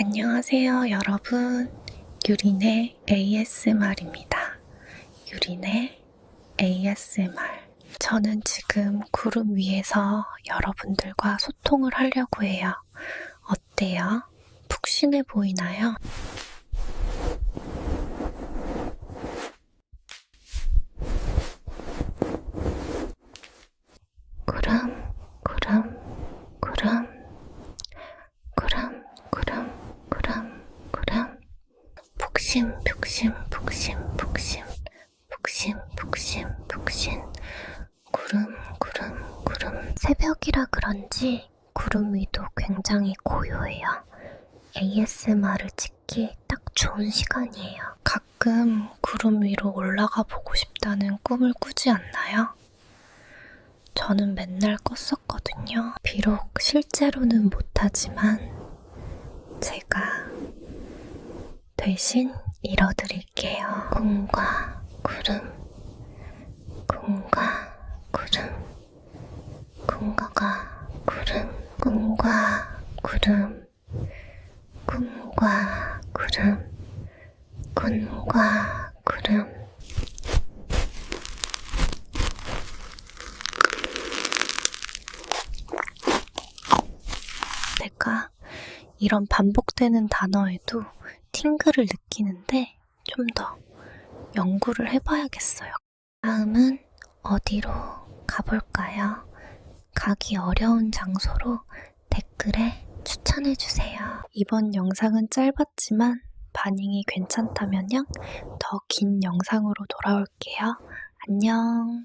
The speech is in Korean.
안녕하세요, 여러분. 유린의 ASMR입니다. 유린의 ASMR. 저는 지금 구름 위에서 여러분들과 소통을 하려고 해요. 어때요? 푹신해 보이나요? 구름, 구름, 구름, 구름, 구름, 구름, 구름. 푹신, 푹신, 푹신, 푹신, 푹신, 푹신, 푹신. 구름, 구름, 구름. 새벽이라 그런지 구름 위도 굉장히 고요해요. ASMR을 찍기 딱 좋은 시간이에요. 가끔 구름 위로 올라가 보고 싶다는 꿈을 꾸지 않나요? 저는 맨날 꿨었거든요. 비록 실제로는 못하지만 제가 대신 이뤄드릴게요. 꿈과 구름, 꿈과 구름, 꿈과 구름, 꿈과 구름, 꿈과 구름, 꿈과 구름. 내가 이런 반복되는 단어에도 팅글을 느끼는데 좀 더 연구를 해봐야겠어요. 다음은 어디로 가볼까요? 가기 어려운 장소로 댓글에 추천해주세요. 이번 영상은 짧았지만 반응이 괜찮다면요. 더 긴 영상으로 돌아올게요. 안녕.